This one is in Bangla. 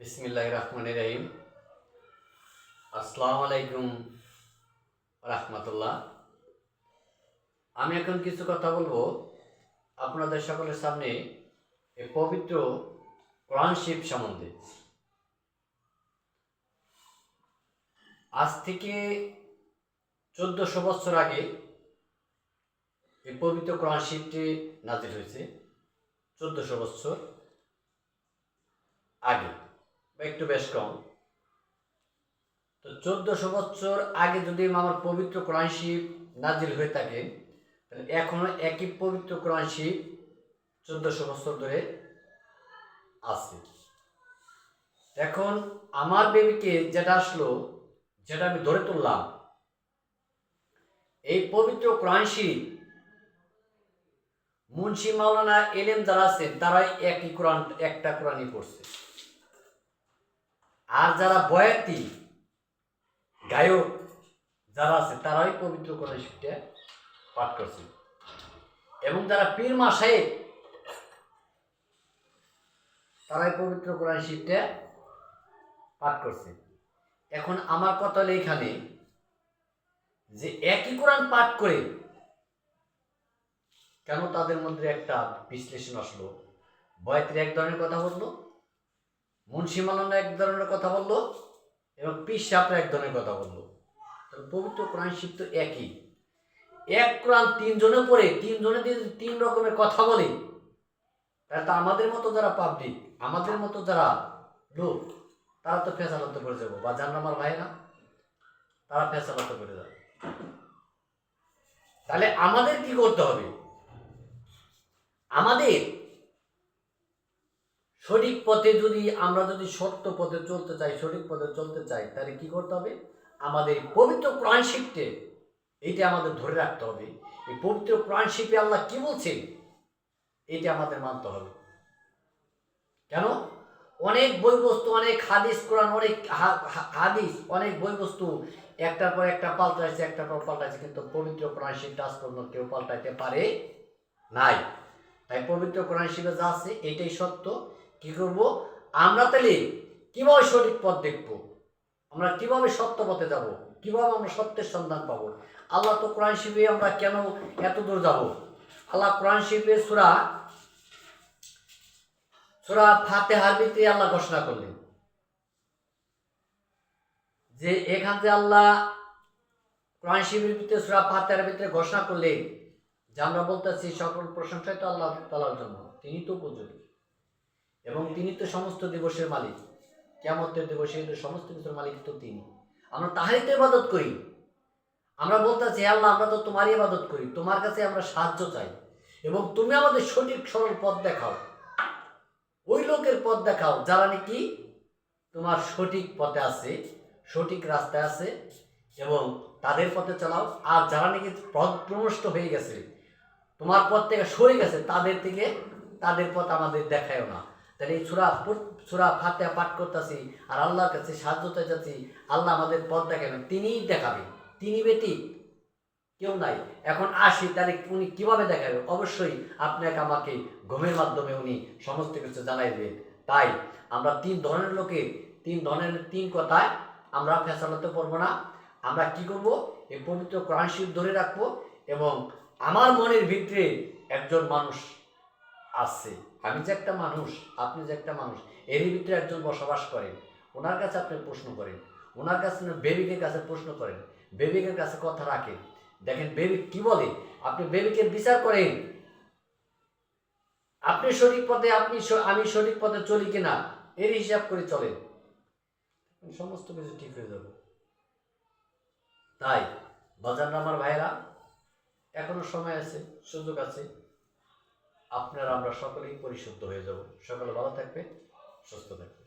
বিসমিল্লাহ রহমান রহিম। আসসালামু আলাইকুম রাহমাতুল্লাহ। আমি এখন কিছু কথা বলব। আপনাদের সকলের সামনে এই পবিত্র কোরআন শিব সম্বন্ধে। আজ থেকে চোদ্দশো বছর আগে এই পবিত্র কোরআন শিবটি নাজির হয়েছে, চোদ্দশো বছর আগে। বা একটু বেশ কম। তো চোদ্দশো বছর আগে যদি আমার পবিত্র কোরআন নাজিল হয়ে থাকে, তাহলে এখনও একই পবিত্র কোরআন চোদ্দশো বছর ধরে আছে। এখন আমার বেবিকে যেটা আসলো, যেটা আমি ধরে তুললাম, এই পবিত্র কোরআন মুন্সি মাওলানা এলেম যারা আছেন, তারাই একই কোরআন, একটা কোরআনই পড়ছে। আর যারা বয়াতি, গায়ক যারা আছে, তারাই পবিত্র কোরআন শিবটা পাঠ করছে। এবং যারা পীর মা সাহেব তারাই পবিত্র কোরআন শিবটা পাঠ করছে। এখন আমার কথা হলো এখানে যে একই কোরআন পাঠ করে কেন তাদের মধ্যে একটা বিশ্লেষণ আসলো? বয়াতির এক ধরনের কথা বলল মুন্সি মালানা এক ধরনের কথা বলল এবং পিস সাপরা এক ধরনের কথা বলল। পবিত্র কোরআন শিব তো একই। এক কোরআন তিনজনে পড়ে, তিনজনে তিন রকমের কথা বলে, তাহলে তো আমাদের মতো যারা পাবলিক আমাদের মতো যারা লোক, তারা তো ফেসালতে করে যাব। বা জান আমার ভাই না তারা ফেসালতে করে যাবে। তাহলে আমাদের কি করতে হবে? আমাদের সঠিক পথে যদি আমরা যদি সত্য পথে চলতে চাই, সঠিক পথে চলতে চাই, তাহলে কি করতে হবে? আমাদের পবিত্র প্রাণ শিবকে এইটা আমাদের ধরে রাখতে হবে। এই পবিত্র প্রাণ শিবে আল্লাহ কি বলছেন? এটা আমাদের মানতে হবে। কেন? অনেক বই বস্তু অনেক হাদিস, কোরআন, অনেক হাদিস, অনেক বই বস্তু একটার পর একটা পাল্টাইছে, একটার পর পাল্টাইছে, কিন্তু পবিত্র কোরআন শিবটা আজ পর্যন্ত কেউ পাল্টাইতে পারে নাই। তাই পবিত্র কোরআন শিবে যা আছে, এটাই সত্য। কি করব? আমরা তাহলে কীভাবে সঠিক পথ দেখব? আমরা কীভাবে সত্য পথে যাব? কীভাবে আমরা সত্যের সন্ধান পাবো? আল্লাহ তো কোরআন শিবে আমরা কেন এত দূর যাব? আল্লাহ কোরআন শিবে সুরা সুরা ফাতেহার ভিতরে আল্লাহ ঘোষণা করলেন। যে এখান থেকে আল্লাহ কোরআন শিবের ভিতরে সুরা ফাতেহার ভিতরে ঘোষণা করলেন যে আমরা বলতেছি সকল প্রশংসাই তো আল্লাহ তালার জন্য। তিনি তো উপযোগী। এবং তিনি তো সমস্ত দিবসের মালিক। কেমতের দিবসে সমস্ত কিছুর মালিক তো তিনি। আমরা তাহারই তো ইবাদত করি। আমরা বলতেছি আল্লাহ, আমরা তো তোমারই ইবাদত করি। তোমার কাছে আমরা সাহায্য চাই। এবং তুমি আমাদের সঠিক, সরল পথ দেখাও। ওই লোকের পথ দেখাও, যারা নাকি তোমার সঠিক পথে আছে, সঠিক রাস্তায় আছে এবং তাদের পথে চালাও। আর যারা নাকি পথ প্রনষ্ট হয়ে গেছে, তোমার পথ থেকে সরে গেছে, তাদের থেকে তাদের পথ আমাদের দেখায়ও না। তাহলে এই সুরা সুরা ফাতে পাঠ করতেছি আর আল্লাহর কাছে সাহায্য চাইতেছি আল্লাহ আমাদের পথ দেখাবেন। তিনিই দেখাবেন। তিনি ব্যতীত কেউ নাই। এখন আসি, তাহলে উনি কীভাবে দেখাবে? অবশ্যই আপনাকে আমাকে ঘুমের মাধ্যমে উনি সমস্ত কিছু জানাই দেবেন। তাই আমরা তিন ধরনের লোকের তিন ধরনের তিন কথায় আমরা ফেসালতে পারব না। আমরা কি করব? এই পবিত্র কোরআন ধরে রাখব এবং আমার মনের ভিতরে একজন মানুষ আছে। আমি যে একটা মানুষ আপনি যে একটা মানুষ এরই ভিতরে একজন বসবাস করেন। ওনার কাছে আপনি প্রশ্ন করেন। ওনার কাছে বেবিকের কাছে প্রশ্ন করেন। বেবিকের কাছে কথা রাখেন। দেখেন বেবি কি বলে? আপনি বেবিকে বিচার করেন। আপনি সঠিক পথে আপনি আমি সঠিক পথে চলি কিনা এর হিসাব করে চলেন। সমস্ত কিছু ঠিক হয়ে যাবে। তাই বাজার আমার ভাইরা এখনও সময় আছে সুযোগ আছে। আপনারা আমরা সকলেই পরিশুদ্ধ হয়ে যাব। সকলে ভালো থাকবে সুস্থ থাকবে